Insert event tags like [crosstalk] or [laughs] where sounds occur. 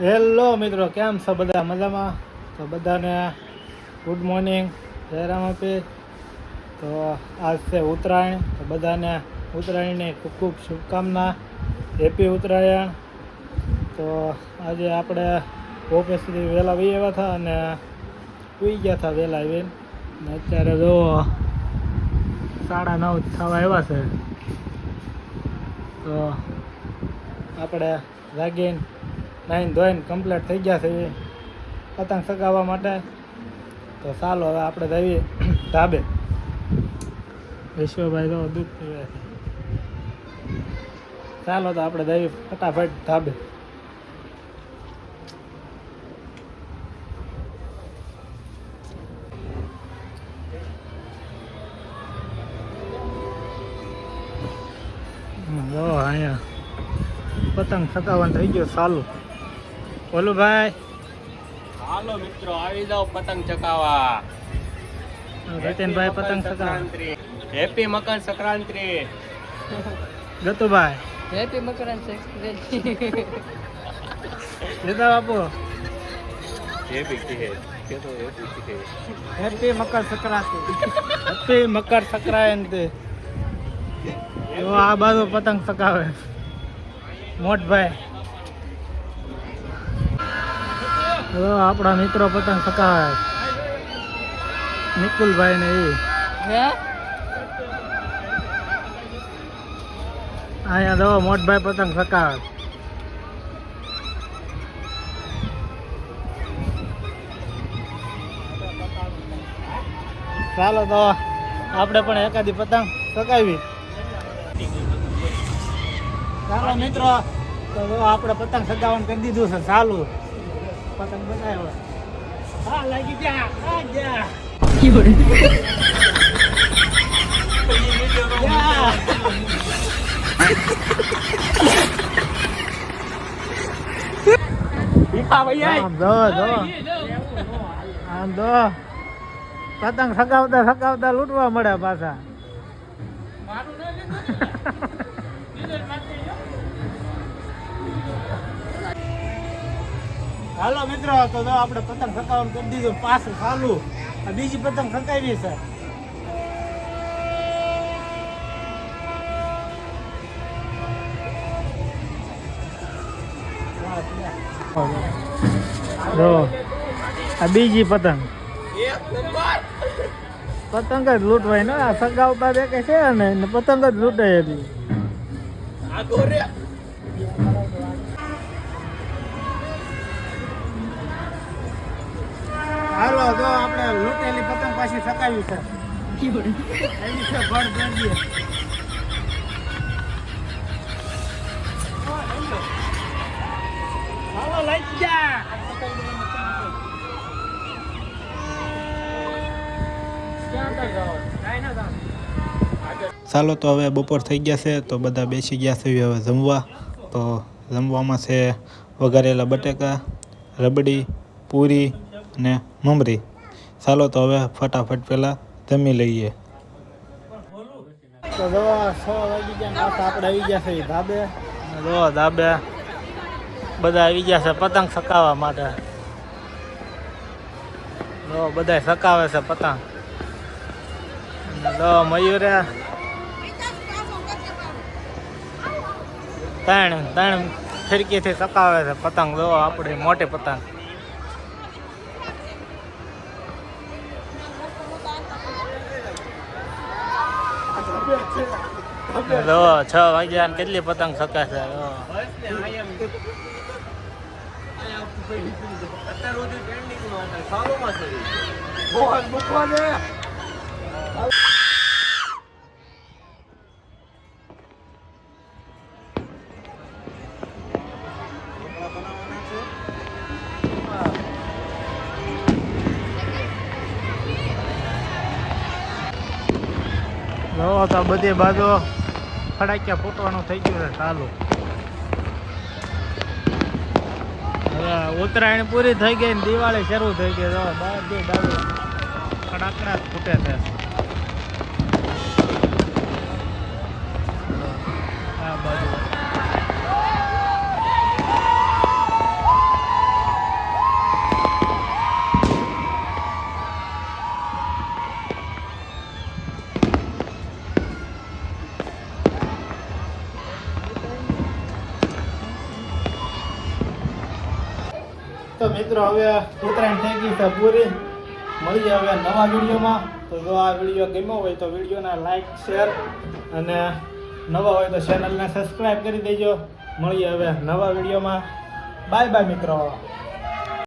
Hello મિત્રો, કેમ છો બધા? મજામાં? તો બધાને ગુડ મોર્નિંગ જયરામ આપી. તો આજ છે ઉત્તરાયણ. તો બધાને ઉત્તરાયણની ખૂબ ખૂબ શુભકામના. હેપી ઉત્તરાયણ. તો આજે આપણે ઓફિસથી વહેલા વહી આવ્યા હતા અને સુઈ ગયા હતા વહેલા આવીને. ને અત્યારે જો સાડા નવ થવા આવ્યા છે. તો આપણે જાગીને નાઈને ધોઈને કમ્પ્લીટ થઈ ગયા છે. પતંગ સગાવવા માટે. તો ચાલો હવે આપણે જઈએ [clears throat] ધાબે. વિશ્વભાઈ તો દૂધ પીવે છે. ચાલો તો આપણે જઈએ ફટાફટ ધાબે. હમ, જો અહીંયા પતંગ સગાવવાનું થઈ ગયો ચાલુ. બોલું ભાઈ હાલો મિત્રો આવી જાઓ પતંગ ચકાવવા રતનભાઈ પતંગ સંક્રાંતિ. હેપી મકર સંક્રાંતિ. ગતુભાઈ. હેપી મકર સંક્રાંતિ. લીધા બાપુ. હેપી કે કે તો હેપી મકર સંક્રાંતિ. હેપી મકર સંક્રાંતિ. એવો આ બાજુ પતંગ ચકાવે મોટભાઈ. જો આપણા મિત્રો પતંગ સગાવે નિકુલભાઈ ને એ અહીંયા દો મોટભાઈ પતંગ સગાવે ચાલો તો આપણે પણ એકાદી પતંગ સકાવી. ચાલો મિત્રો તો આપણે પતંગ સગાવવાનું કરી દીધું છે ચાલુ. પતંગ બનાવ્યો. હા લાગી આ [laughs] પતંગ સગાવતા સગાવતા લૂંટવા મળે પાછા. હાલો મિત્રો, તો આપણે પતંગ સગાવવાનું કરી દીધું, પાછું ચાલુ બીજી પતંગ સગાવી છે. આ બીજી પતંગ. પતંગ જ લૂંટવાય ને, આ સગાવતા દેખે છે ને પતંગ જ લૂંટાય એટલી. હાલો જો આપણે લૂંટેલી પતંગ પાછી સકાવી છે. ચાલો, તો હવે બપોર થઈ ગયા છે, તો બધા બેસી ગયા છે, હવે જમવા. તો જમવામાં છે વઘારેલા બટેકા, રબડી, પૂરી અને મમરી ચાલો તો હવે ફટાફટ પહેલાં જમી લઈએ. તો જો છ વાગી ગયા આપણે આવી ગયા છે ધાબે. જો ધાબે બધા આવી ગયા છે પતંગ સકાવવા માટે. જો બધા સકાવે છે પતંગ. જો મયુરે ત્રણ ત્રણ ફિરકીથી સકાવે છે પતંગ. જો આપણી મોટી પતંગ. જો છ વાગ્યા ને કેટલી પતંગ સકાશે જો. જો તો બધી બાજુ ફટાક્યા ફૂટવાનું થઈ ગયું છે, ચાલુ. ઉત્તરાયણ પૂરી થઈ ગઈ ને દિવાળી શરૂ થઈ ગઈ જો બધી બાજુ ફટાકડા ફૂટે છે. આ બાજુ તો મિત્રો હવે ઉત્તરાયણ થઈ ગઈ છે પૂરી. મળીએ હવે નવા વિડીયોમાં. તો જો આ વીડિયો ગમ્યો હોય તો વિડીયોને લાઈક શેર અને નવા હોય તો ચેનલને સબસ્ક્રાઈબ કરી દેજો. મળીએ હવે નવા વિડીયોમાં. બાય બાય મિત્રો.